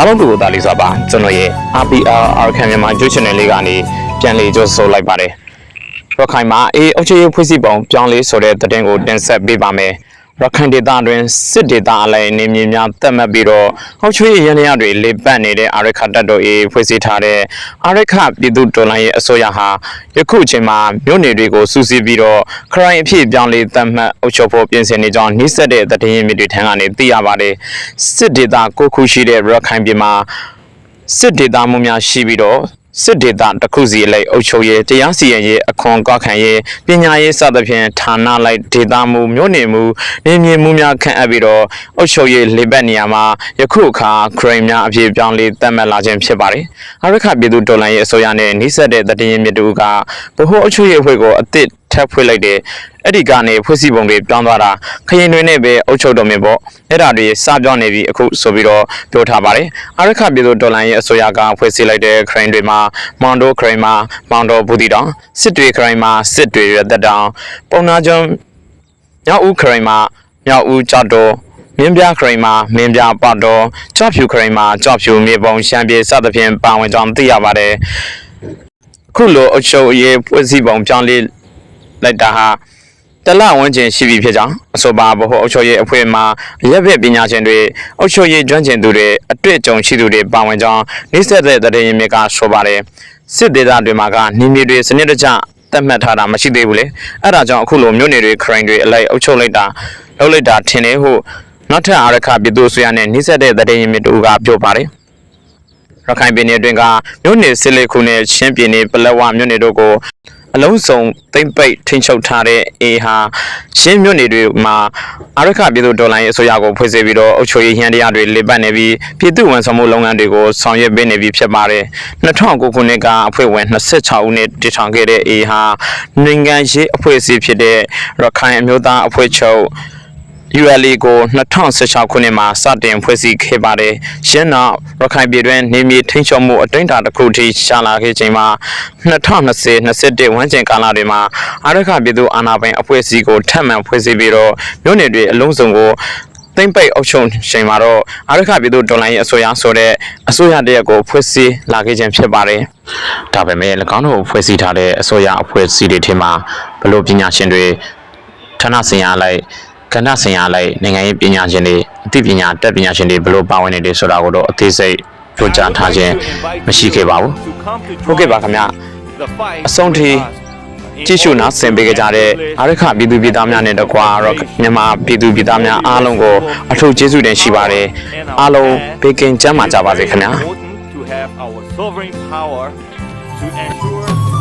အားလုံးတို့ကိုတားလေးစွာပါကျွန်တော်ရဲ့ RPR Arkan မြန်မာ YouTube Channel လေးကနေပြန်လည်ကြိုဆိုလိုက်ပါတယ်ရခိုင်မှာအေးအုတ်ချရေးဖွဲ့စည်းပုံပြောင်းလဲဆိုတဲ့သတင်းကိုတင်ဆက်ပေးပါမယ် ရခိုင်ဒေသတွင်စစ်ဒေသအလိုက်နေမြေများတက်မှတ်ပြီးတော့အုတ်ချရေးရန်ရတွေလေပတ်နေတဲ့အာရခတပ်တော်အေးဖွဲ့စည်းထားတဲ့အာရခပြည်သူတော်လှန်ရေးအစိုးရဟာယခုအချိန်မှာမြို့နယ်တွေကိုစူးစီးပြီးတော့ခရိုင်အဖြစ်ပြောင်းလဲတက်မှတ်အုတ်ချုပ်ဖို့ပြင်ဆင်နေကြောင်းနှိစက်တဲ့သတင်းရင်းမြစ်တွေထံကနေသိရပါတယ်စစ်ဒေသကိုခုရှိတဲ့ရခိုင်ပြည်မှာစစ်ဒေသမှုများရှိပြီးတော့ စစ်ဒေသတစ်ခုစီအလိုက်အုပ်ချုပ်ရေးတရားစီရင်ရေးအခွန်ကောက်ခံရေးပညာရေးစသဖြင့်ဌာနလိုက်ဒေသမှုမြို့နယ်မှုနေမြေမှုများခန့်အပ်ပြီးတော့အုပ်ချုပ်ရေးလေပတ်နေရာမှာယခုအခါခရိုင်များအပြည့်ပြောင်းလဲတတ်မှတ်လာခြင်းဖြစ်ပါတယ်။အရခပြည်သူတော်လှန်ရေးအစိုးရနဲ့နှိစက်တဲ့တည်ရင်မြစ်တူကဗဟိုအုပ်ချုပ်ရေးအဖွဲ့ကိုအသစ် ထပ်ဖွင့်လိုက်တဲ့အဲ့ဒီကနေဖွဲ့စည်းပုံတွေပြောင်းသွားတာခရင်တွေနဲ့ပဲအုပ်ချုပ်တော်မြင်ပေါ့အဲ့ဒါတွေစပြောင်းနေပြီအခုဆိုပြီးတော့ပြောထားပါတယ်အရခပြည်သူတော်လှန်ရေးအစိုးရကဖွဲ့စည်းလိုက်တဲ့ခရင်တွေမှာမောင်တိုခရင်မှာမောင်တိုဘူးတီတောင်စစ်တွေခရင်မှာစစ်တွေရသက်တောင်ပုံနာကျွန်းမြောက်ဦးခရင်မှာမြောက်ဦးကြောက်တော်မင်းပြခရင်မှာမင်းပြပတ်တော်ကြောက်ဖြူခရင်မှာကြောက်ဖြူမြေပုံရှမ်းပြည်စသဖြင့်ပါဝင်ကြောင်းသိရပါတယ်အခုလိုအုပ်ချုပ်ရေးဖွဲ့စည်းပုံပြောင်းလဲ လိုက်တာဟာတလဝန်းကျင်ရှိပြီဖြစ်ကြောင်းအဆိုပါဘဟုအုပ်ချုပ်ရေးအဖွဲ့မှရက်ပြပညာရှင်တွေအုပ်ချုပ်ရေးကျွမ်းကျင်သူတွေအတွေ့အကြုံရှိသူတွေပါဝင်ကြောင်းနှိစက်တဲ့တရေရင်မြစ်ကဆိုပါတယ်စစ်ဒေသတွေမှာကနှင်းမြေတွေစနစ်တကျတတ်မှတ်ထားတာမရှိသေးဘူးလေအဲ့ဒါကြောင့်အခုလိုမြို့နယ်တွေခရိုင်တွေအလိုက်အုပ်ချုပ်လိုက်တာလုပ်လိုက်တာထင်တယ်ဟုနောက်ထပ်အာရခပြည်သူ့ဆွေရနဲ့နှိစက်တဲ့တရေရင်မြစ်တို့ကပြောပါတယ်ရခိုင်ပြည်နယ်အတွင်းကမြို့နယ်စစ်လေးခုနဲ့ချင်းပြည်နယ်ပလက်ဝမြို့နယ်တို့ကို အလုံးစုံသိမ့်ပိတ်ထိန်းချုပ်ထားတဲ့အေဟာချင်းမြို့နယ်တွေမှာအာရခပြည်သူဒေါ်လာရေးအစိုးရကိုဖွဲ့စည်းပြီးတော့အုပ်ချုပ်ရေးဟန်တရားတွေလေပတ်နေပြီးပြည်သူ့ဝန်ဆောင်မှုလုပ်ငန်းတွေကိုဆောင်ရွက်ပေးနေပြီဖြစ်ပါတယ်2009ခုနှစ်ကအဖွဲ့ဝင်26ဦးနဲ့တည်ထောင်ခဲ့တဲ့အေဟာနိုင်ငံရေးအဖွဲ့အစည်းဖြစ်တဲ့ရခိုင်အမျိုးသားအဖွဲ့ချုပ် ULA ကို2016ခုနှစ်မှာစတင်ဖွဲ့စည်းခဲ့ပါတယ်။ရှင်းနောက်ရခိုင်ပြည်တွင်နေမြေထိန်းချုပ်မှုအတိုင်းအတာတစ်ခုထိရှာလာခဲ့ချိန်မှာ2020-21ဝန်းကျင်ကာလတွေမှာအာရခပြည်သူအာဏာပိုင်အဖွဲ့အစည်းကိုထပ်မံဖွဲ့စည်းပြီးတော့မြို့နယ်တွေအလုံးစုံကိုသိမ့်ပိတ်အုပ်ချုပ်ချိန်မှာတော့အာရခပြည်သူဒေါ်လာရေးအစိုးရဆိုတဲ့အစိုးရတရက်ကိုဖွဲ့စည်းလာခဲ့ခြင်းဖြစ်ပါတယ်။ဒါပေမဲ့၎င်းတို့ဖွဲ့စည်းထားတဲ့အစိုးရအဖွဲ့အစည်းတွေထဲမှာဘလို့ပညာရှင်တွေဌာနဆိုင်ရာလိုက် ကဏ္ဍဆိုင်ရာလိုက်နိုင်ငံရေးပညာရှင်တွေအသိပညာတက်ပညာရှင်တွေဘယ်လိုပါဝင်နေတယ်ဆိုတာကိုတော့အသေးစိတ်ပြောကြားထားခြင်းမရှိခဲ့ပါဘူးဟုတ်ကဲ့ပါခင်ဗျအဆုံးထိကြည့်ရှုနားဆင်ပေးကြတဲ့အာရခပြည်သူပြည်သားများနဲ့တကွာတော့မြန်မာပြည်သူပြည်သားများအားလုံးကိုအထူးကျေးဇူးတင်ရှိပါတယ်အားလုံးဘေးကင်းကျန်းမာကြပါစေခင်ဗျာ to have our sovereign power to ensure